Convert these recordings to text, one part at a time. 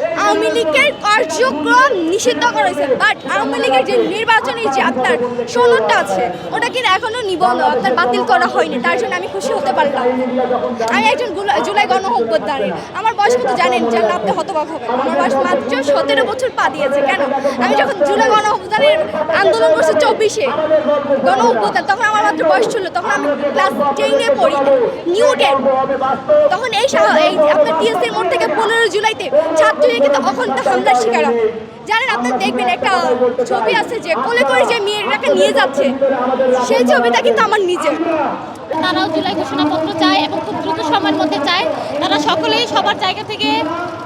Hey! Awami লীগের কার্যক্রম নিষিদ্ধ করেছে বাট আওয়ামী লীগের যে নির্বাচনী যে আপনার সনদটা আছে, ওটা কিন্তু এখনও নিবন্ধ আপনার বাতিল করা হয়নি, তার জন্য আমি খুশি হতে পারলাম আমি একজন জুলাই গণঅভ্যুত্থানের আমার বয়স কত জানেন? জানলে আপনি হতবাক হবেন আমার বয়স মাত্র সতেরো বছর পা দিয়েছে, কেন? আমি যখন জুলাই গণঅভ্যুত্থানের আন্দোলন করছি চব্বিশে গণ অভ্যুত্থান, তখন আমার মাত্র বয়স ছিল, তখন আমি ক্লাস টেনে পড়ি। নিউ তখন এই এই আপনার টিএসসির মোড় থেকে পনেরো জুলাইতে ছাত্রলীগ কিন্তু অখণ্ড হামলার শিকার হয় জানেন, আপনার দেখবেন একটা ছবি আছে যে কোলে করে যে মেয়েটাকে নিয়ে যাচ্ছে, সেই ছবিটা কিন্তু আমার নিজের। তারাও জুলাই ঘোষণাপত্র চায় এবং খুব দ্রুত সময়ের মধ্যে চায়। তারা সকলেই সবার জায়গা থেকে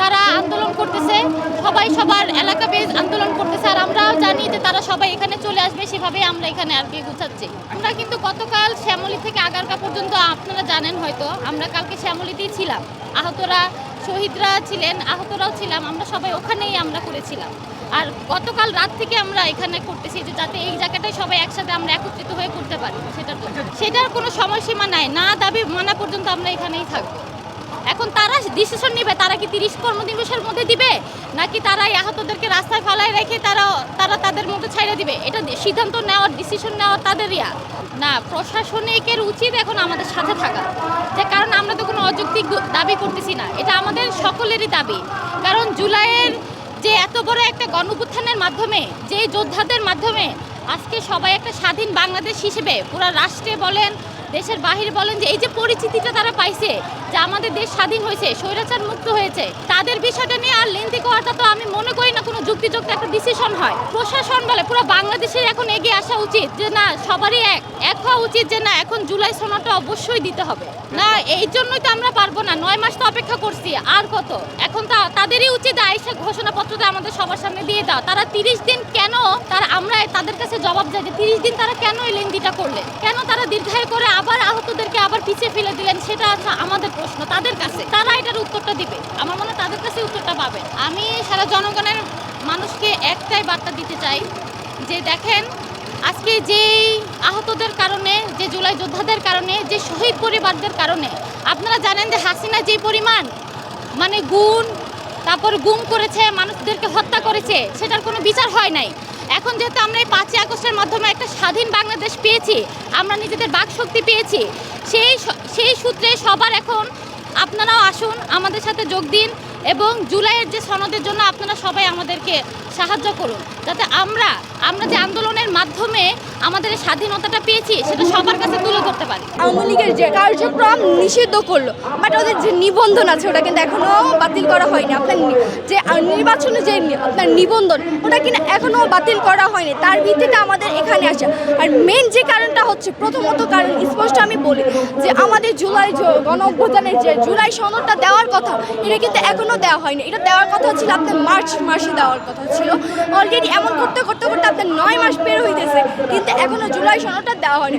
তারা আন্দোলন করতেছে, সবাই সবার এলাকা বেজ আন্দোলন করতেছে। আর আমরাও জানি যে তারা সবাই এখানে চলে আসবে সেভাবে আমরা এখানে আর কি গুছাচ্ছি। আমরা কিন্তু গতকাল শ্যামলী থেকে আগারকা পর্যন্ত, আপনারা জানেন হয়তো, আমরা কালকে শ্যামলীতেই ছিলাম। আহতরা শহীদরা ছিলেন, আহতরাও ছিলাম, আমরা সবাই ওখানেই আমরা করেছিলাম। আর গতকাল রাত থেকে আমরা এখানে করতেছি যে যাতে এই জায়গাটায় সবাই একসাথে আমরা একত্রিত হয়ে করতে পারি, সেটার জন্য সেটার কোনো সময়সীমা নাই। না দাবি, মানা পর্যন্ত আমরা এখানেই থাকব। এখন তারা ডিসিশন নেবে, তারা কি তিরিশ কর্মদিবসের মধ্যে দিবে? নাকি তারা এই আহতদেরকে রাস্তায় ফালায় রেখে তারা তারা তাদের মধ্যে ছাইড়ে দিবে? এটা সিদ্ধান্ত নেওয়ার ডিসিশন নেওয়ার তাদের ইয়া। না, প্রশাসনিকের উচিত এখন আমাদের সাথে থাকা। যে কারণ আমরা তো কোনো অযৌক্তিক দাবি করতেছি না। এটা আমাদের সকলেরই দাবি। কারণ জুলাইয়ের যে এত বড় একটা গণপুত্থানের মাধ্যমে, যে যোদ্ধাদের মাধ্যমে, আজকে সবাই একটা স্বাধীন বাংলাদেশ হিসেবে পুরো রাষ্ট্রে বলেন দেশের বাহিরে বলেন যে এই যে পরিচিতিটা তারা পাইছে, যে আমাদের দেশ স্বাধীন হয়েছে, স্বৈরাচার মুক্ত হয়েছে, তাদের বিষয়টা নিয়ে আর লেন্থি করাটা তো আমি মনে করি না কোনো যুক্তিযুক্ত একটা ডিসিশন হয়। প্রশাসন বলে, পুরো বাংলাদেশের এখন এগিয়ে আসা উচিত যে না, সবারই এক এক হওয়া উচিত যে না, এখন জুলাই সোনাটা অবশ্যই দিতে হবে। না, এই জন্যই তো আমরা পারব না, নয় মাস তো অপেক্ষা করছি, আর কত? এখন তা, তাদেরই উচিত আইসা ঘোষণাপত্রটা আমাদের সবার সামনে দিয়ে দাও। তারা তিরিশ দিন কেন তারা, আমরা তাদের কাছে জবাব চাই যে তিরিশ দিন তারা কেন এই লেন্দিটা করলেন? কেন তারা দীর্ঘায় করে আবার আহতদেরকে আবার পিছিয়ে ফেলে দিলেন, সেটা হচ্ছে আমাদের প্রশ্ন, তাদের কাছে। তারা এটার উত্তরটা দিবে। আমার মনে তাদের কাছে উত্তরটা পাবে। আমি সারা জনগণের মানুষকে একটাই বার্তা দিতে চাই, যে দেখেন, আজকে যেই আহতদের কারণে, যে জুলাই যোদ্ধাদের কারণে, যে শহীদ পরিবারদের কারণে, আপনারা জানেন যে হাসিনা যে পরিমাণ মানে গুণ, তারপর গুম করেছে, মানুষদেরকে হত্যা করেছে, সেটার কোনো বিচার হয় নাই। এখন যেহেতু আমরা এই পাঁচই আগস্টের মাধ্যমে একটা স্বাধীন বাংলাদেশ পেয়েছি, আমরা নিজেদের বাক শক্তি পেয়েছি, সেই সেই সূত্রে সবার এখন আপনারাও আসুন, আমাদের সাথে যোগ দিন। এবং জুলাইয়ের যে সনদের জন্য আপনারা সবাই আমাদেরকে সাহায্য করুন, যাতে আমরা আমরা যে আন্দোলনের মাধ্যমে আমাদের স্বাধীনতাটা পেয়েছি, সেটা সবার কাছে তুলে ধরতে পারি। আওয়ামী লীগের যে কার্যক্রম নিষিদ্ধ করল বাট ওদের যে নিবন্ধন আছে, ওটা কিন্তু এখনও বাতিল করা হয়নি। আপনার যে নির্বাচনে যে আপনার নিবন্ধন, ওটা কিন্তু এখনও বাতিল করা হয়নি। তার ভিত্তিতে আমাদের এখানে আসা। আর মেন যে কারণটা হচ্ছে, প্রথমত কারণ স্পষ্ট আমি বলি যে, আমাদের জুলাই গণ অভ্যুত্থানের যে জুলাই সনদটা দেওয়ার কথা, এটা কিন্তু এখনও দেওয়া হয়নি। এটা দেওয়ার কথা ছিল, আপনার মার্চ মাসে দেওয়ার কথা ছিল। অলরেডি এমন করতে করতে করতে আপনার নয় মাস বের হইতেছে, কিন্তু এখনও জুলাই সনদটা দেওয়া হয়নি।